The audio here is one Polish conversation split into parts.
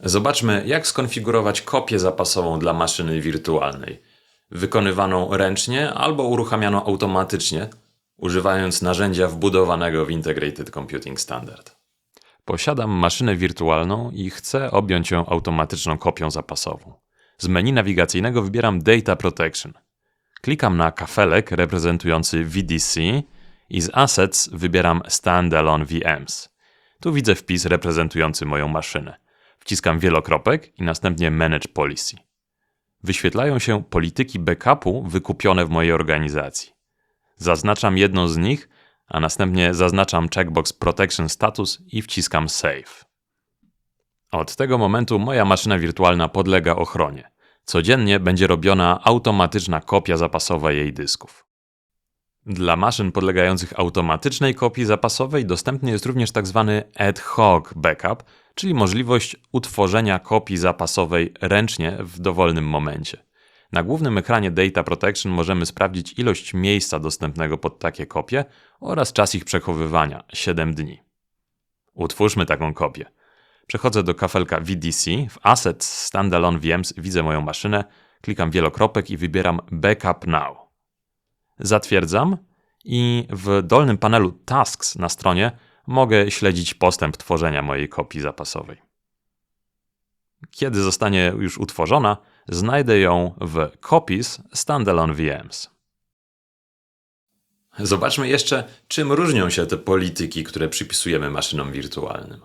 Zobaczmy, jak skonfigurować kopię zapasową dla maszyny wirtualnej, wykonywaną ręcznie albo uruchamianą automatycznie, używając narzędzia wbudowanego w Integrated Computing Standard. Posiadam maszynę wirtualną i chcę objąć ją automatyczną kopią zapasową. Z menu nawigacyjnego wybieram Data Protection. Klikam na kafelek reprezentujący VDC i z Assets wybieram Standalone VMs. Tu widzę wpis reprezentujący moją maszynę. Wciskam wielokropek i następnie Manage Policy. Wyświetlają się polityki backupu wykupione w mojej organizacji. Zaznaczam jedną z nich, a następnie zaznaczam checkbox Protection Status i wciskam Save. Od tego momentu moja maszyna wirtualna podlega ochronie. Codziennie będzie robiona automatyczna kopia zapasowa jej dysków. Dla maszyn podlegających automatycznej kopii zapasowej dostępny jest również tzw. ad hoc backup, czyli możliwość utworzenia kopii zapasowej ręcznie w dowolnym momencie. Na głównym ekranie Data Protection możemy sprawdzić ilość miejsca dostępnego pod takie kopie oraz czas ich przechowywania 7 dni. Utwórzmy taką kopię. Przechodzę do kafelka VDC, w Assets Standalone VMs widzę moją maszynę, klikam wielokropek i wybieram Backup Now. Zatwierdzam i w dolnym panelu Tasks na stronie mogę śledzić postęp tworzenia mojej kopii zapasowej. Kiedy zostanie już utworzona, znajdę ją w Copies Standalone VMs. Zobaczmy jeszcze, czym różnią się te polityki, które przypisujemy maszynom wirtualnym.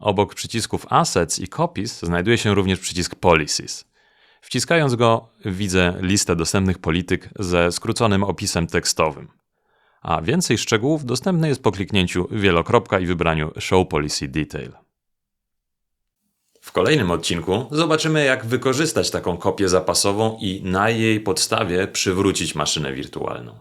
Obok przycisków Assets i Copies znajduje się również przycisk Policies. Wciskając go, widzę listę dostępnych polityk ze skróconym opisem tekstowym. A więcej szczegółów dostępne jest po kliknięciu wielokropka i wybraniu Show Policy Detail. W kolejnym odcinku zobaczymy, jak wykorzystać taką kopię zapasową i na jej podstawie przywrócić maszynę wirtualną.